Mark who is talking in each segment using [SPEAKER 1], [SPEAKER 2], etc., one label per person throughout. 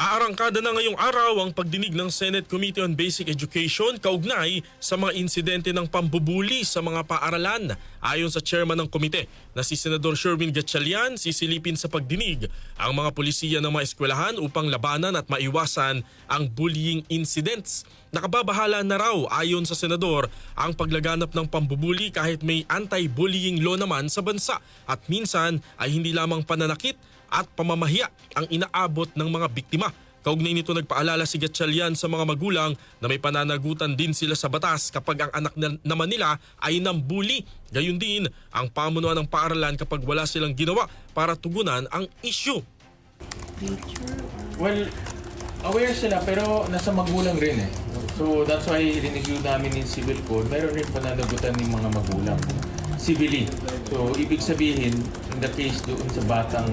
[SPEAKER 1] Aarangkada na ngayong araw ang pagdinig ng Senate Committee on Basic Education kaugnay sa mga insidente ng pambubuli sa mga paaralan. Ayon sa chairman ng komite na si Senador Sherwin Gatchalian, sisilipin sa pagdinig ang mga polisiya ng mga eskwelahan upang labanan at maiwasan ang bullying incidents. Nakababahala na raw ayon sa senador ang paglaganap ng pambubuli kahit may anti-bullying law naman sa bansa at minsan ay hindi lamang pananakit at pamamahiya ang inaabot ng mga biktima. Kaugnay nito nagpaalala si Gatchalian sa mga magulang na may pananagutan din sila sa batas kapag ang anak na- naman nila ay nambuli. Gayun din ang pamunuan ng paaralan kapag wala silang ginawa para tugunan ang issue.
[SPEAKER 2] Well, aware sila pero nasa magulang rin eh. So that's why rinigyo namin in civil code, meron rin pananagutan ng mga magulang. Civilly. So ibig sabihin, in the case doon sa batang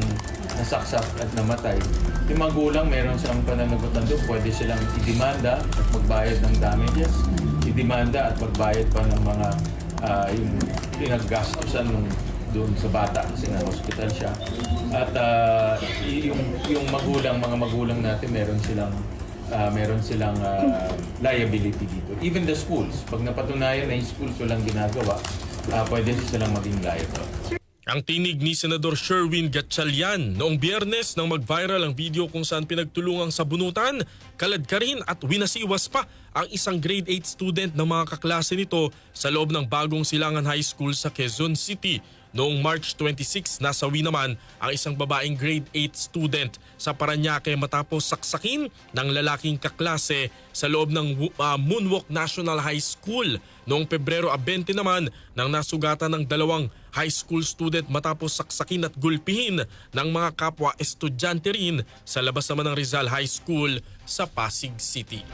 [SPEAKER 2] nasaksak at namatay, yung magulang meron silang pananagutan doon, pwede silang idemanda at magbayad ng damages, idemanda at magbayad pa ng mga ah, yung pinaggastusan nung doon sa bata kasi na hospital siya. At y- yung yung magulang, mga magulang natin meron silang ah, meron silang ah, liability dito. Even the schools, pag napatunayan na yung schools walang ginagawa, ah, pwede silang maging liable.
[SPEAKER 1] Ang tinig ni Senador Sherwin Gatchalian noong biyernes nang mag-viral ang video kung saan pinagtulungang sabunutan, kaladkarin at winasiwas pa ang isang grade 8 student ng mga kaklase nito sa loob ng bagong silangan high school sa Quezon City. Noong March 26, nasawi naman ang isang babaeng grade 8 student sa Paranaque matapos saksakin ng lalaking kaklase sa loob ng uh, Moonwalk National High School. Noong Pebrero 20 naman nang nasugatan ng dalawang high school student matapos saksakin at gulpihin ng mga kapwa estudyante rin sa labas naman ng Rizal High School sa Pasig City.